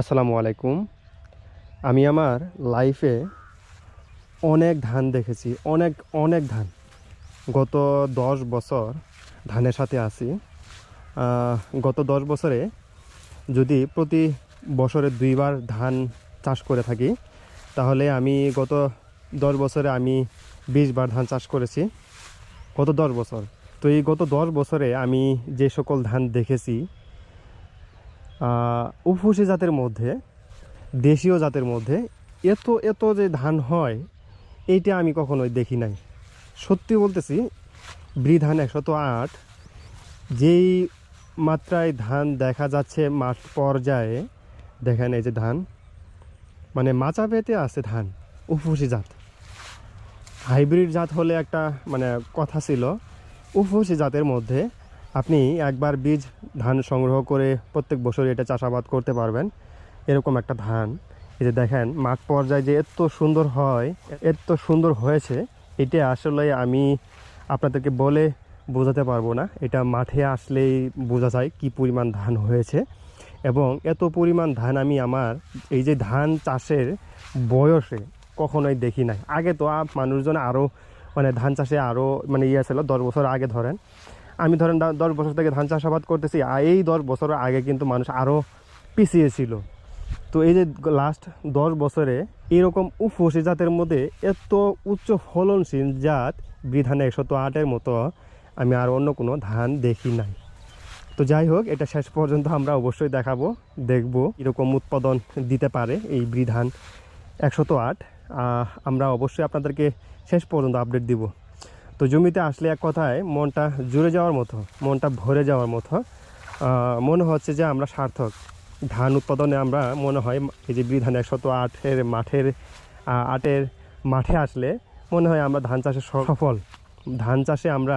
আসসালামু আলাইকুম। আমি আমার লাইফে অনেক ধান দেখেছি, অনেক অনেক ধান। গত দশ বছর ধানের সাথে আছি। গত দশ বছরে যদি প্রতি বছরে দুইবার ধান চাষ করে থাকি, তাহলে আমি গত দশ বছরে আমি বিশ বার ধান চাষ করেছি। গত দশ বছর। তো এই গত দশ বছরে আমি যে সকল ধান দেখেছি উপসী জাতের মধ্যে, দেশীয় জাতের মধ্যে এত এত যে ধান হয়, এইটা আমি কখনোই দেখি নাই। সত্যি বলতেছি ব্রি ধান একশত আট, যেই মাত্রায় ধান দেখা যাচ্ছে মাঠ পর্যায়ে, দেখেন এই যে ধান মানে মাচা পেতে আছে ধান, উপসী জাত। হাইব্রিড জাত হলে একটা মানে কথা ছিল, উপসী জাতের মধ্যে আপনি একবার বীজ ধান সংগ্রহ করে প্রত্যেক বছর এটা চাষাবাদ করতে পারবেন। এরকম একটা ধান। এই যে দেখেন, মাঠ পর্যায়ে যে এত সুন্দর হয়, এত সুন্দর হয়েছে, এটা আসলে আমি আপনাদেরকে বলে বোঝাতে পারব না। এটা মাঠে আসলেই বোঝা যায় কি পরিমাণ ধান হয়েছে। এবং এত পরিমাণ ধান আমি আমার এই যে ধান চাষের বয়সে কখনোই দেখি নাই। আগে তো মানুষজন আরও মানে ধান চাষে আরও মানে ইয়ে ছিল, দশ বছর আগে ধরেন। আমি ধরেন দশ বছর থেকে ধান চাষাবাদ করতেছি, আর এই দশ বছর আগে কিন্তু মানুষ আরও পিছিয়ে ছিল। তো এই যে লাস্ট দশ বছরে এরকম উপসী জাতের মধ্যে এত উচ্চ ফলনশীল জাত বিধানে একশত আটের মতো আমি আর অন্য কোনো ধান দেখি নাই। তো যাই হোক, এটা শেষ পর্যন্ত আমরা অবশ্যই দেখাবো, দেখব এরকম উৎপাদন দিতে পারে এই বিধান একশত আট। আমরা অবশ্যই আপনাদেরকে শেষ পর্যন্ত আপডেট দিব। তো জমিতে আসলে এক কথায় মনটা জুড়ে যাওয়ার মতো মনটা ভরে যাওয়ার মতো মনে হচ্ছে যে আমরা সার্থক। ধান উৎপাদনে আমরা মনে হয় এই যে বিধান একশত আটের মাঠের আটের মাঠে আসলে মনে হয় আমরা ধান চাষে সফল। ধান চাষে আমরা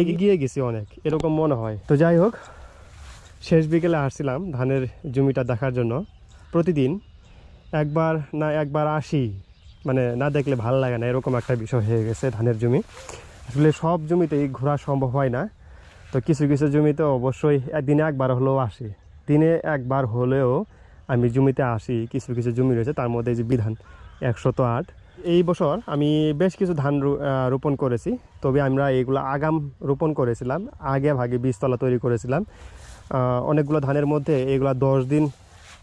এগিয়ে গেছি অনেক এরকম মনে হয়। তো যাই হোক শেষ বিকেলে আসছিলাম ধানের জমিটা দেখার জন্য। প্রতিদিন একবার না একবার আসি। মানে না দেখলে ভালো লাগে না, এরকম একটা বিষয় হয়ে গেছে ধানের জমি। আসলে সব জমিতেই ঘোরা সম্ভব হয় না। তো কিছু কিছু জমিতে অবশ্যই দিনে একবার হলেও আসি। দিনে একবার হলেও আমি জমিতে আসি, কিছু কিছু জমি রয়েছে, তার মধ্যে যে বিধান একশত আট। এই বছর আমি বেশ কিছু ধান রোপণ করেছি, তবে আমরা এগুলো আগাম রোপণ করেছিলাম, আগে ভাগে বীজতলা তৈরি করেছিলাম। অনেকগুলো ধানের মধ্যে এগুলা দশ দিন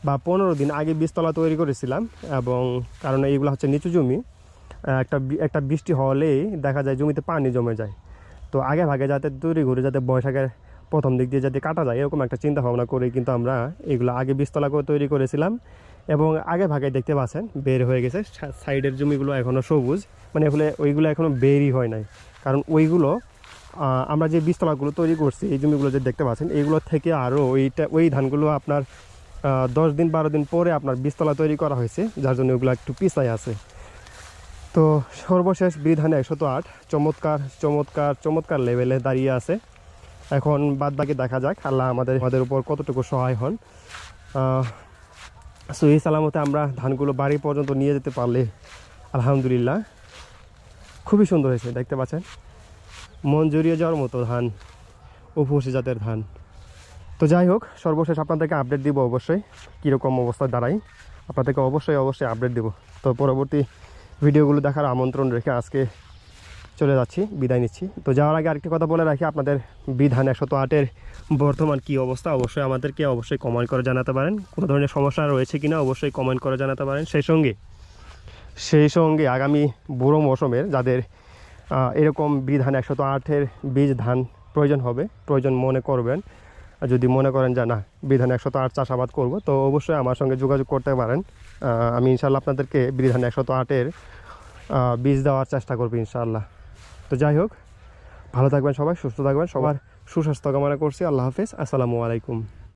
বা পনেরো দিন আগে বীজতলা তৈরি করেছিলাম এবং কারণ এইগুলো হচ্ছে নিচু জমি একটা একটা বৃষ্টি হলেই দেখা যায় জমিতে পানি জমে যায়। তো আগে ভাগে যাতে তৈরি করে, যাতে বৈশাখের প্রথম দিক দিয়ে যাতে কাটা যায়, এরকম একটা চিন্তা ভাবনা করে কিন্তু আমরা এগুলো আগে বীজতলা করে তৈরি করেছিলাম এবং আগে ভাগে দেখতে পাচ্ছেন, বের হয়ে গেছে সাইডের জমিগুলো এখনও সবুজ মানে এগুলো, ওইগুলো এখনও বেরই হয় নাই। কারণ ওইগুলো আমরা যে বীজতলাগুলো তৈরি করছি, এই জমিগুলো যে দেখতে পাচ্ছেন এইগুলো থেকে আরও ওইটা, ওই ধানগুলো আপনার দশ দিন বারো দিন পরে আপনার বীজতলা তৈরি করা হয়েছে, যার জন্য ওগুলো একটু পিছায় আছে। তো সর্বশেষ বিধানে একশত আট, চমৎকার চমৎকার চমৎকার লেভেলে দাঁড়িয়ে আছে। এখন বাদ বাকি দেখা যাক, আল্লাহ আমাদের আমাদের উপর কতটুকু সহায় হন। সহি সালামতে আমরা ধানগুলো বাড়ি পর্যন্ত নিয়ে যেতে পারলে, আলহামদুলিল্লাহ। খুবই সুন্দর হয়েছে, দেখতে পাচ্ছেন? মন জড়িয়ে যাওয়ার মতো ধান, উপসী জাতের ধান। তো যাই হোক, সর্বশেষ আপনাদেরকে আপডেট দিব অবশ্যই, কীরকম অবস্থায় দাঁড়াই আপনাদেরকে অবশ্যই অবশ্যই আপডেট দিব। তো পরবর্তী ভিডিওগুলো দেখার আমন্ত্রণ রেখে আজকে চলে যাচ্ছি, বিদায় নিচ্ছি। তো যাওয়ার আগে আরেকটি কথা বলে রাখি, আপনাদের বিধান একশত আটের বর্তমান কী অবস্থা, অবশ্যই আমাদেরকে অবশ্যই কমেন্ট করে জানাতে পারেন। কোনো ধরনের সমস্যা রয়েছে কিনা, অবশ্যই কমেন্ট করে জানাতে পারেন। সেই সঙ্গে সেই সঙ্গে আগামী বুড়ো মৌসুমের যাদের এরকম বিধান একশত আটের বীজ ধান প্রয়োজন হবে, প্রয়োজন মনে করবেন আর যদি মনে করেন যে না, বিধান একশত আট চাষাবাদ করব, তো অবশ্যই আমার সঙ্গে যোগাযোগ করতে পারেন। আমি ইনশাল্লাহ আপনাদেরকে বিধান একশত আটের বীজ দেওয়ার চেষ্টা করব ইনশাআল্লাহ। তো যাই হোক, ভালো থাকবেন সবাই, সুস্থ থাকবেন, সবার সুস্বাস্থ্য কামনা করছি। আল্লাহ হাফিজ, আসসালামু আলাইকুম।